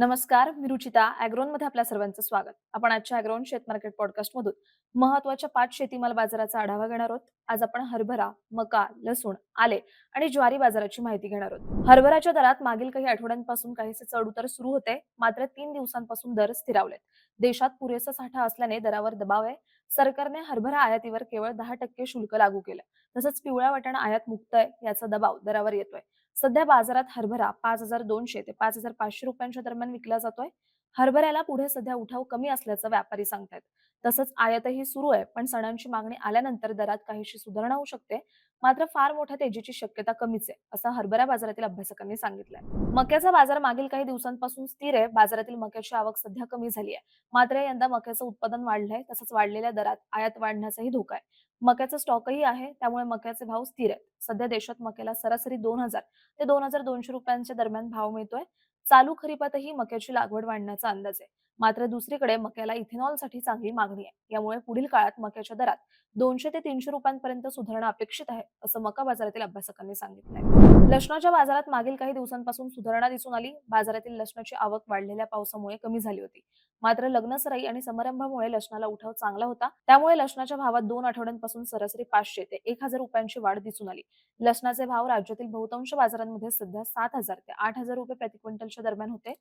नमस्कार मी रुचिता अॅग्रोनमध्ये आपल्या सर्वांचं स्वागत. आपण आजच्या अॅग्रोन शेत मार्केट पॉडकास्ट मधून महत्त्वाच्या पाच शेतीमाल बाजाराचा आढावा घेणार आहोत. आज आपण हरभरा मका लसूण आले आणि ज्वारी बाजाराची माहिती घेणार आहोत. हरभराच्या दरात मागील काही आठवड्यांपासून काहीसे चढउतार सुरू होते. मात्र तीन दिवसांपासून दर स्थिरावलेत. देशात पुरेसा साठा असल्याने दरावर दबाव आहे. सरकारने हरभरा आयातीवर केवळ दहा टक्के शुल्क लागू केलं. तसंच पिवळा वाटाणा आयात मुक्त आहे याचा दबाव दरावर येतोय. सध्या बाजारात हरभरा पाच हजार दोनशे ते पाच हजार पाचशे रुपयांच्या दरम्यान विकला जातोय. हरभऱ्याला पुढे सध्या उठाव कमी असल्याचं व्यापारी सांगतायत. तसंच आयातही सुरू आहे पण सणांची मागणी आल्यानंतर दरात काहीशी सुधारणा होऊ शकते. मात्र फार मोठ्या तेजीची शक्यता कमीच आहे असं हरभरा बाजारातील अभ्यासकांनी सांगितलंय. मक्याचा बाजार मागील काही दिवसांपासून स्थिर आहे. बाजारातील मक्याची आवक सध्या कमी झाली आहे. मात्र यंदा मक्याचं उत्पादन वाढलंय तसंच वाढलेल्या दरात आयात वाढण्याचाही धोका आहे. मक्याचा स्टॉकही आहे त्यामुळे मक्याचे भाव स्थिर आहेत. सध्या देशात मक्याला सरासरी दोन हजार ते दोन हजार दोनशे रुपयांच्या दरम्यान भाव मिळतोय. चालू खरीपातही मक्याची लागवड वाढण्याचा अंदाज आहे. मात्र दुसरीकडे मक्याला इथेनॉलसाठी चांगली मागणी आहे. यामुळे पुढील काळात मक्याच्या दरात दोनशे ते तीनशे रुपयांपर्यंत सुधारणा अपेक्षित आहे असं मका बाजारातील अभ्यासकांनी सांगितलंय. लसणाच्या बाजारात मागील काही दिवसांपासून सुधारणा दिसून आली. बाजारातील लसणाची आवक वाढलेल्या पावसामुळे कमी झाली होती. मात्र लग्नसराई आणि समारंभामुळे लसणाला उठाव चांगला होता. त्यामुळे लसणाच्या भावात दोन आठवड्यांपासून सरासरी पाचशे ते एक हजार रुपयांची वाढ दिसून आली. लसणाचे भाव राज्यातील बहुतांश बाजारांमध्ये सध्या सात हजार ते आठ हजार रुपये प्रति क्विंटलच्या दरम्यान होते.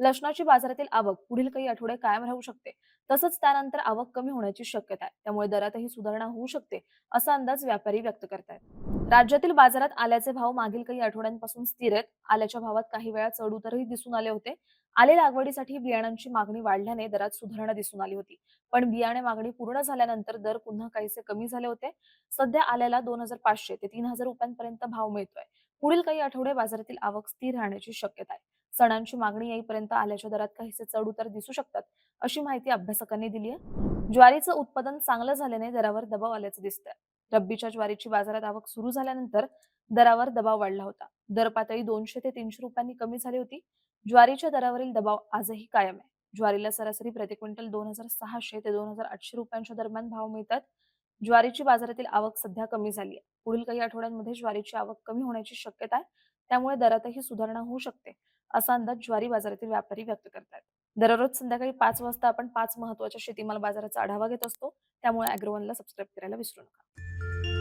लसणाची बाजारातील आवक पुढील काही आठवडे कायम राहू शकते. तसंच त्यानंतर आवक कमी होण्याची शक्यता आहे. त्यामुळे दरातही सुधारणा होऊ शकते असा अंदाज व्यापारी व्यक्त करतायत. राज्यातील बाजारात आल्याचे भाव मागील काही आठवड्यांपासून स्थिर आहेत. आल्याच्या भावात काही वेळा चढ उतरही दिसून आले होते. आले लागवडीसाठी बियाणांची मागणी वाढल्याने दरात सुधारणा दिसून आली होती. पण बियाणे मागणी पूर्ण झाल्यानंतर दर पुन्हा काहीसे कमी झाले होते. सध्या आल्याला दोन हजार पाचशे ते तीन हजार रुपयांपर्यंत भाव मिळतोय. पुढील काही आठवडे बाजारातील आवक स्थिर राहण्याची शक्यता आहे. सणांची मागणी येईपर्यंत आल्याच्या दरात काहीसे चढ उतार दिसू शकतात अशी माहिती अभ्यासकांनी दिली आहे. ज्वारीचं उत्पादन चांगलं झाल्याने दरावर दबाव आल्याचं दिसतंय. रब्बीच्या ज्वारीची बाजारात आवक सुरू झाल्यानंतर दरावर दबाव वाढला होता. दर पातळी दोनशे ते तीनशे रुपयांनी कमी झाली होती. ज्वारीच्या दरावरील दबाव आजही कायम आहे. ज्वारीला सरासरी प्रति क्विंटल दोन हजार सहाशे ते दोन हजार आठशे रुपयांच्या दरम्यान भाव मिळतात. ज्वारीची बाजारातील आवक सध्या कमी झाली आहे. पुढील काही आठवड्यांमध्ये ज्वारीची आवक कमी होण्याची शक्यता आहे. त्यामुळे दरातही सुधारणा होऊ शकते असा अंदाज ज्वारी बाजारातील व्यापारी व्यक्त करतात दररोज संध्याकाळी पाच वाजता आपण पाच महत्त्वाच्या शेतीमाल बाजाराचा आढावा घेत असतो. त्यामुळे अॅग्रोवनला सबस्क्राईब करायला विसरू नका.